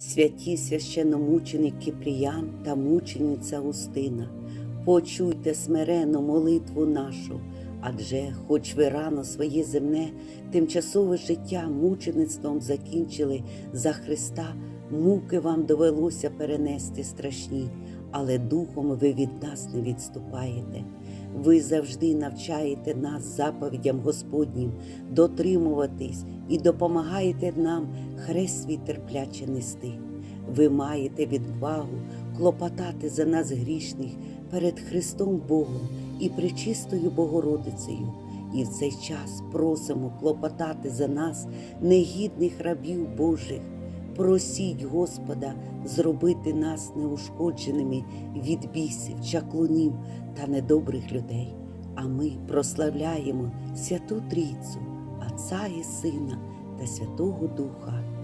Святі священномученик Кипріян та мучениця Устина, почуйте смирену молитву нашу, адже, хоч ви рано своє земне, тимчасове життя мучеництвом закінчили за Христа, муки вам довелося перенести страшні, але духом ви від нас не відступаєте. Ви завжди навчаєте нас заповідям Господнім дотримуватись і допомагаєте нам хрест свій терпляче нести. Ви маєте відвагу клопотати за нас грішних перед Христом Богом і пречистою Богородицею. І в цей час просимо клопотати за нас, негідних рабів Божих. Просіть Господа зробити нас неушкодженими від бісів, чаклунів та недобрих людей. А ми прославляємо Святу Трійцю, Отця і Сина та Святого Духа.